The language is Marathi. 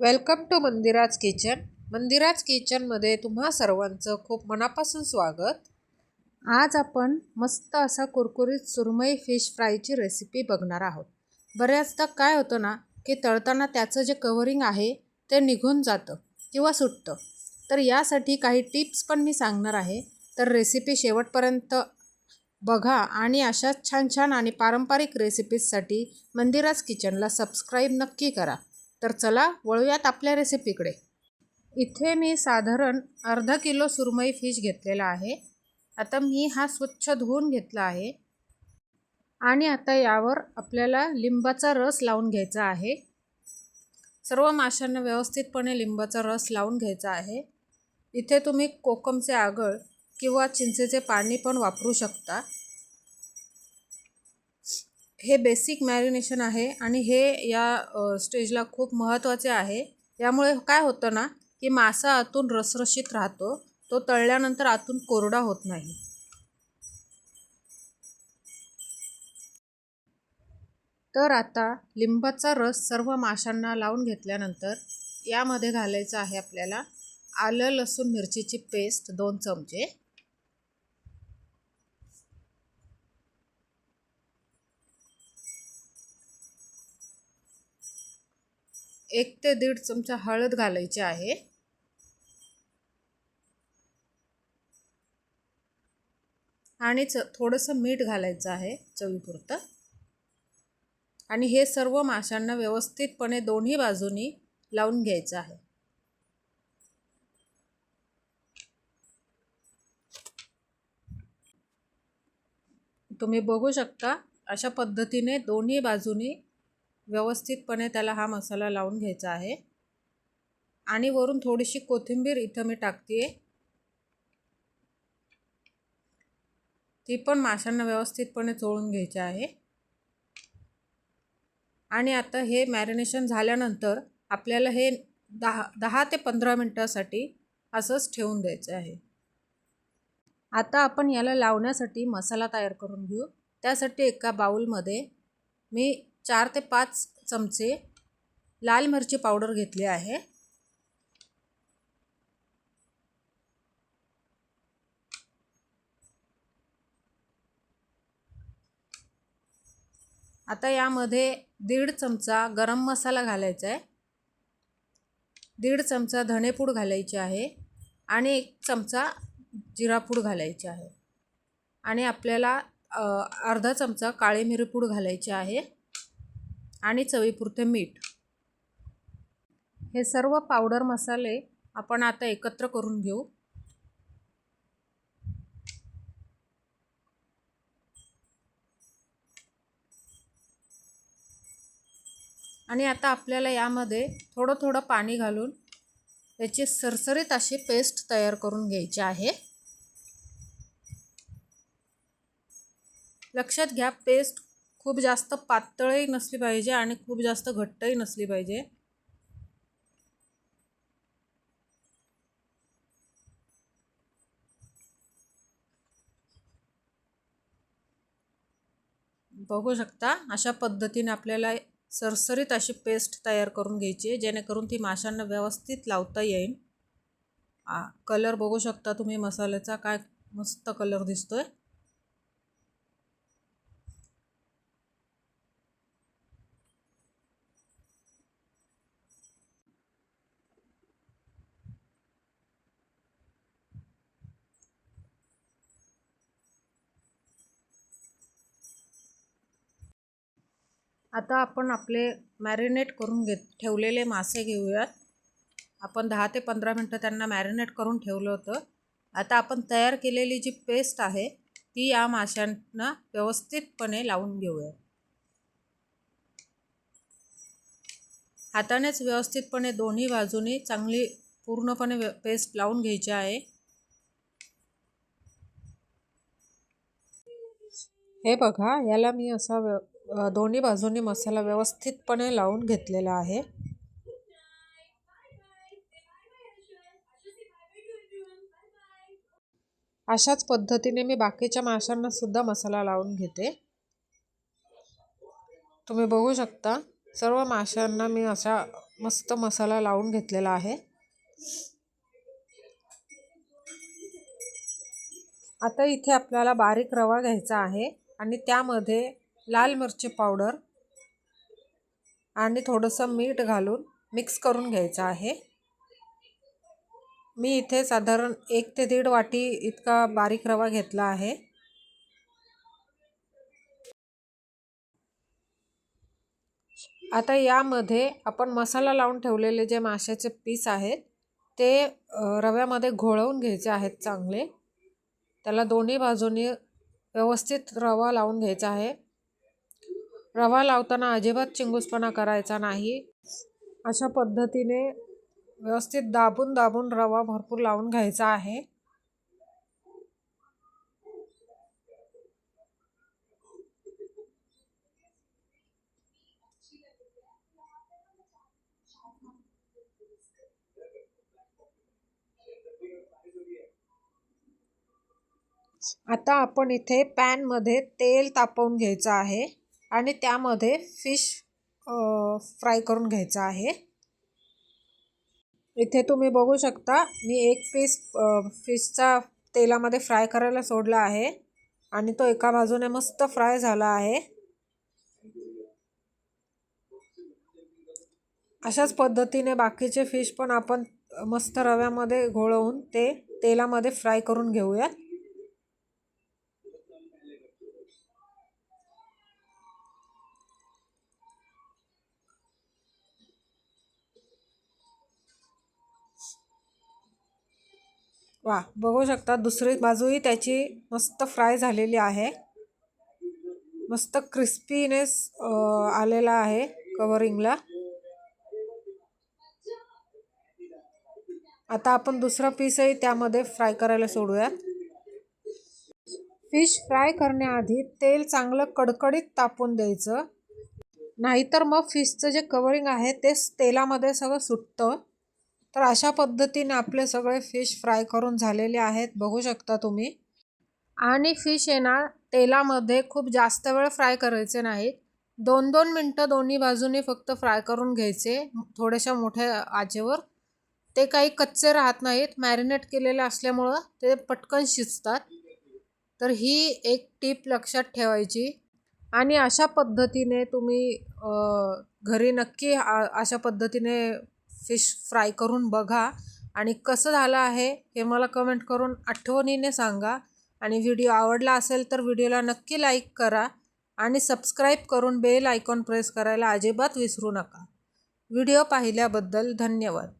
Welcome to Mandira's kitchen Mandira's किचनमध्ये तुम्हा सर्वांचं खूप मनापासून स्वागत. आज आपण मस्त असा कुरकुरीत सुरमई फिश फ्रायची रेसिपी बघणार आहोत. बऱ्याचदा काय होतं ना की तळताना त्याचं जे कवरिंग आहे ते निघून जातं किंवा सुटतं. तर यासाठी काही टिप्स पण मी सांगणार आहे. तर रेसिपी शेवटपर्यंत बघा आणि अशाच छान छान आणि पारंपरिक रेसिपीजसाठी मंदिराज किचनला सबस्क्राईब नक्की करा. तर चला वळूयात आपल्या रेसिपीकडे इथे मी साधारण अर्धा किलो सुरमई फिश घेतलेला आहे. आता मी हा स्वच्छ धुवून घेतला आहे. आणि आता यावर आपल्याला लिंबाचा रस लावून घ्यायचा आहे. सर्व माशांना व्यवस्थितपणे लिंबाचा रस लावून घ्यायचा आहे. इथे तुम्ही कोकमचे आगळ किंवा चिंचेचे पाणी पण वापरू शकता. हे बेसिक मॅरिनेशन आहे आणि हे या स्टेजला खूप महत्त्वाचे आहे. यामुळे काय होतं ना की मासा आतून रसरशीत राहतो तो तळल्यानंतर आतून कोरडा होत नाही. तर आता लिंबाचा रस सर्व माशांना लावून घेतल्यानंतर यामध्ये घालायचं आहे आपल्याला आलं लसूण मिरचीची पेस्ट दोन चमचे एक ते दीड चमचा हळद घालायची आहे. आणि च थोडंसं मीठ घालायचं आहे चवीपुरतं. आणि हे सर्व माशांना व्यवस्थितपणे दोन्ही बाजूनी लावून घ्यायचं आहे. तुम्ही बघू शकता अशा पद्धतीने दोन्ही बाजूनी व्यवस्थितपणे त्याला हा मसाला लावून घ्यायचा आहे. आणि वरून थोडीशी कोथिंबीर इथं मी टाकते ती पण माशांना व्यवस्थितपणे चोळून घ्यायची आहे. आणि आता हे मॅरिनेशन झाल्यानंतर आपल्याला हे दहा दहा ते पंधरा मिनटासाठी असंच ठेवून द्यायचं आहे. आता आपण याला लावण्यासाठी मसाला तयार करून घेऊ. त्यासाठी एका बाऊलमध्ये मी चार ते पाच चमचे लाल मिरची पावडर घेतली आहे. आता यामध्ये दीड चमचा गरम मसाला घालायचा आहे. दीड चमचा धणेपूड घालायची आहे आणि एक चमचा जिरापूड घालायची आहे. आणि आपल्याला अर्धा चमचा काळी मिरीपूड घालायची आहे. आणि चवीपुरते मीठ. हे सर्व पावडर मसाले आपण आता एकत्र करून घेऊ. आणि आता आपल्याला यामध्ये थोडं थोडं पाणी घालून याची सरसरीत अशी पेस्ट तयार करून घ्यायची आहे. लक्षात घ्या पेस्ट खूप जास्त पातळही नसली पाहिजे आणि खूप जास्त घट्टही नसली पाहिजे. बघू शकता अशा पद्धतीने आपल्याला सरसरीत अशी पेस्ट तयार करून घ्यायची आहे जेणेकरून ती माशांना व्यवस्थित लावता येईल. कलर बघू शकता तुम्ही मसाल्याचा काय मस्त कलर दिसतोय. आता आपण आपले मॅरिनेट करून घेत ठेवलेले मासे घेऊयात. आपण दहा ते पंधरा मिनटं त्यांना मॅरिनेट करून ठेवलं होतं. आता आपण तयार केलेली जी पेस्ट आहे ती या माशांना व्यवस्थितपणे लावून घेऊया हातानेच व्यवस्थितपणे दोन्ही बाजूनी चांगली पूर्णपणे पेस्ट लावून घ्यायची आहे. हे बघा याला मी असा दोन्ही बाजूंनी मसाला व्यवस्थितपणे लावून घेतलेला आहे. अशाच पद्धतीने मी बाकीच्या माशांना सुद्धा मसाला लावून घेते. तुम्ही बघू शकता सर्व माशांना मी असा मस्त मसाला लावून घेतलेला आहे. आता इथे आपल्याला बारीक रवा घ्यायचा आहे आणि त्यामध्ये लाल मिरची पावडर आणि थोडंसं मीठ घालून मिक्स करून घ्यायचं आहे. मी इथे साधारण एक ते दीड वाटी इतका बारीक रवा घेतला आहे. आता यामध्ये आपण मसाला लावून ठेवलेले जे माशाचे पीस आहेत ते रव्यामध्ये घोळवून घ्यायचे आहेत चांगले. त्याला दोन्ही बाजूनी व्यवस्थित रवा लावून घ्यायचा आहे. रवा लावताना अजिबात चिंगूसपणा करायचा नाही. अशा पद्धतीने व्यवस्थित दाबून दाबून रवा भरपूर लावून घ्यायचा आहे. आता आपण इथे पॅनमध्ये तेल तापवून घ्यायचं आहे. आणि त्यामध्ये फिश फ्राय करून घ्यायचा आहे. इथे तुम्ही बघू शकता मी एक पीस फिशचा तेलामध्ये फ्राय करायला सोडला आहे आणि तो एका बाजूने मस्त फ्राय झाला आहे. अशाच पद्धतीने बाकीचे फिश पण आपण मस्त रव्यामध्ये घोळवून ते तेलामध्ये फ्राय करून घेऊयात. वा बघू शकता दुसरी बाजूही त्याची मस्त फ्राय झालेली आहे. मस्त क्रिस्पीनेस आलेला आहे कवरिंगला. आता आपण दुसरा पीसही त्यामध्ये फ्राय करायला सोडूयात. फिश फ्राय करण्याआधी तेल चांगलं कडकडीत तापून द्यायचं. नाहीतर मग फिशचं जे कवरिंग आहे ते तेलामध्ये सगळं सुटतं. तर अशा पद्धतीने आपले सगळे फिश फ्राय करून झालेले आहेत बघू शकता तुम्ही. आणि फिश येणार तेलामध्ये खूप जास्त वेळ फ्राय करायचे नाहीत. दोन दोन मिनटं दोन्ही बाजूनी फक्त फ्राय करून घ्यायचे थोड्याशा मोठ्या आचेवर. ते काही कच्चे राहत नाहीत मॅरिनेट केलेले असल्यामुळं ते पटकन शिजतात. तर ही एक टीप लक्षात ठेवायची. आणि अशा पद्धतीने तुम्ही घरी नक्की अशा पद्धतीने फिश फ्राय करून बघा. आणि कसं झालं आहे हे मला कमेंट करून आठवणीने सांगा. आणि व्हिडिओ आवडला असेल तर व्हिडिओला नक्की लाईक करा. आणि सबस्क्राईब करून बेल आयकॉन प्रेस करायला अजिबात विसरू नका. व्हिडिओ पाहिल्याबद्दल धन्यवाद.